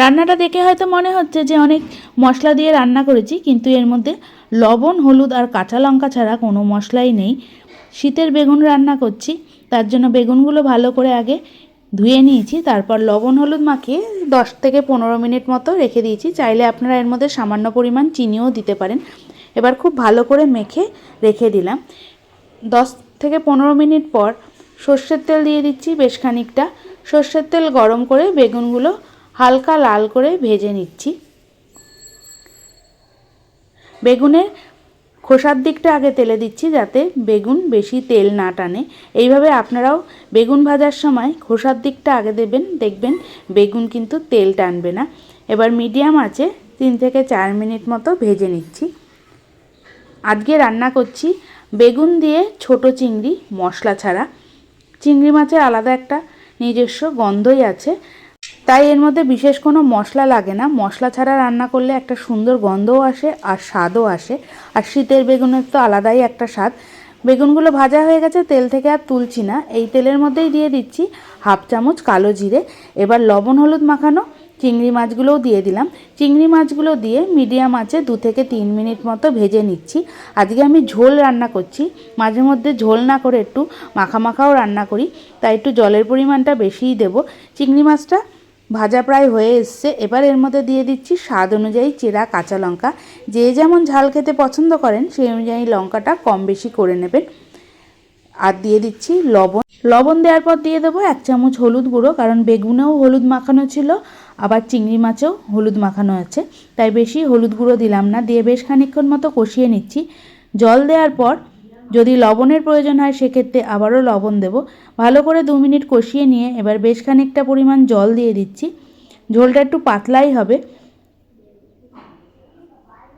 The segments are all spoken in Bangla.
রান্নাটা দেখে হয়তো মনে হচ্ছে যে অনেক মশলা দিয়ে রান্না করেছি, কিন্তু এর মধ্যে লবণ, হলুদ আর কাঁচা লঙ্কা ছাড়া কোনো মশলাই নেই। শীতের বেগুন রান্না করছি, তার জন্য বেগুনগুলো ভালো করে আগে ধুয়ে নিয়েছি, তারপর লবণ, হলুদ মাখিয়ে দশ থেকে পনেরো মিনিট মতো রেখে দিয়েছি। চাইলে আপনারা এর মধ্যে সামান্য পরিমাণ চিনিও দিতে পারেন। এবার খুব ভালো করে মেখে রেখে দিলাম। দশ থেকে পনেরো মিনিট পর সর্ষের তেল দিয়ে দিচ্ছি বেশ খানিকটা। সর্ষের তেল গরম করে বেগুনগুলো হালকা লাল করে ভেজে নিচ্ছি। বেগুনের খোসার দিকটা আগে তেলে দিচ্ছি যাতে বেগুন বেশি তেল না টানে। এইভাবে আপনারাও বেগুন ভাজার সময় খোসার দিকটা আগে দেবেন, দেখবেন বেগুন কিন্তু তেল টানবে না। এবার মিডিয়াম আছে তিন থেকে চার মিনিট মতো ভেজে নিচ্ছি। আজকে রান্না করছি বেগুন দিয়ে ছোট চিংড়ি মশলা ছাড়া। চিংড়ি মাছের আলাদা একটা নিজস্ব গন্ধই আছে। তাই এর মধ্যে বিশেষ কোনো মশলা লাগে না। মশলা ছাড়া রান্না করলে একটা সুন্দর গন্ধও আসে আর স্বাদও আসে। আর শীতের বেগুনের তো আলাদাই একটা স্বাদ। বেগুনগুলো ভাজা হয়ে গেছে, তেল থেকে আর তুলছি না। এই তেলের মধ্যেই দিয়ে দিচ্ছি হাফ চামচ কালো জিরে। এবার লবণ, হলুদ মাখানো চিংড়ি মাছগুলোও দিয়ে দিলাম। চিংড়ি মাছগুলো দিয়ে মিডিয়াম আঁচে দু থেকে তিন মিনিট মতো ভেজে নিচ্ছি। আজকে আমি ঝোল রান্না করছি। মাঝে মধ্যে ঝোল না করে একটু মাখা মাখাও রান্না করি, তাই একটু জলের পরিমাণটা বেশিই দেব। চিংড়ি মাছটা ভাজা প্রায় হয়ে এসছে। এবার এর মধ্যে দিয়ে দিচ্ছি স্বাদ অনুযায়ী চেরা কাঁচা লঙ্কা। যে যেমন ঝাল খেতে পছন্দ করেন, সেই অনুযায়ী লঙ্কাটা কম বেশি করে নেবেন। আর দিয়ে দিচ্ছি লবণ। লবণ দেওয়ার পর দিয়ে দেবো এক চামচ হলুদ গুঁড়ো, কারণ বেগুনেও হলুদ মাখানো ছিল, আবার চিংড়ি মাছেও হলুদ মাখানো আছে। তাই বেশি হলুদ গুঁড়ো দিলাম না, দিয়ে বেশ খানিক্ষণ মতো কষিয়ে নিচ্ছি। জল দেওয়ার পর যদি লবণের প্রয়োজন হয়, সেক্ষেত্রে আবারও লবণ দেব। ভালো করে দু মিনিট কষিয়ে নিয়ে এবার বেশ খানিকটা পরিমাণ জল দিয়ে দিচ্ছি। ঝোলটা একটু পাতলাই হবে।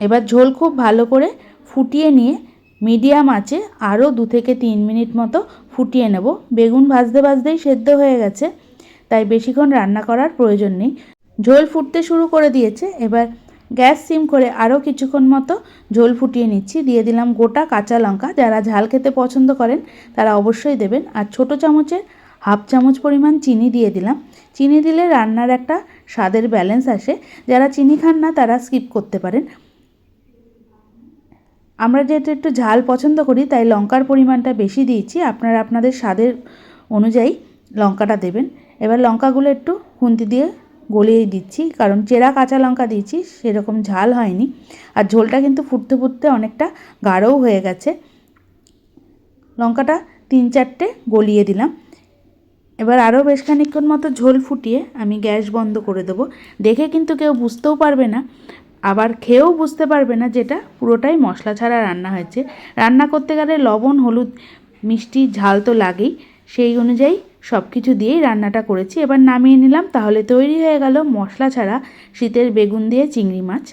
এবার ঝোল খুব ভালো করে ফুটিয়ে নিয়ে মিডিয়াম আছে আরও দু থেকে তিন মিনিট মতো ফুটিয়ে নেব। বেগুন ভাজতে ভাজতেই সেদ্ধ হয়ে গেছে, তাই বেশিক্ষণ রান্না করার প্রয়োজন নেই। ঝোল ফুটতে শুরু করে দিয়েছে, এবার গ্যাস সিম করে আরও কিছুক্ষণ মতো ঝোল ফুটিয়ে নিচ্ছি। দিয়ে দিলাম গোটা কাঁচা লঙ্কা। যারা ঝাল খেতে পছন্দ করেন, তারা অবশ্যই দেবেন। আর ছোট চামচের হাফ চামচ পরিমাণ চিনি দিয়ে দিলাম। চিনি দিলে রান্নার একটা স্বাদের ব্যালেন্স আসে। যারা চিনি খান না, তারা স্কিপ করতে পারেন। আমরা যেহেতু একটু ঝাল পছন্দ করি, তাই লঙ্কার পরিমাণটা বেশি দিয়েছি। আপনারা আপনাদের স্বাদের অনুযায়ী লঙ্কাটা দেবেন। এবার লঙ্কাগুলো একটু খুন্তি দিয়ে গলিয়ে দিচ্ছি। কারণ চেরা কাঁচা লঙ্কা দিয়েছি, সেরকম ঝাল হয়নি। আর ঝোলটা কিন্তু ফুটতে ফুটতে অনেকটা গাঢ়ও হয়ে গেছে। লঙ্কাটা তিন চারটে গলিয়ে দিলাম। এবার আরও বেশ খানিক্ষণ মতো ঝোল ফুটিয়ে আমি গ্যাস বন্ধ করে দেবো। দেখে কিন্তু কেউ বুঝতেও পারবে না, আবার খেয়েও বুঝতে পারবে না যেটা পুরোটাই মশলা ছাড়া রান্না হয়েছে। রান্না করতে গেলে লবণ, হলুদ, মিষ্টি, ঝাল তো লাগেই। সেই অনুযায়ী সব কিছু দিয়েই রান্নাটা করেছি। এবার নামিয়ে নিলাম, তাহলে তৈরি হয়ে গেল মশলা ছাড়া শীতের বেগুন দিয়ে চিংড়ি মাছ।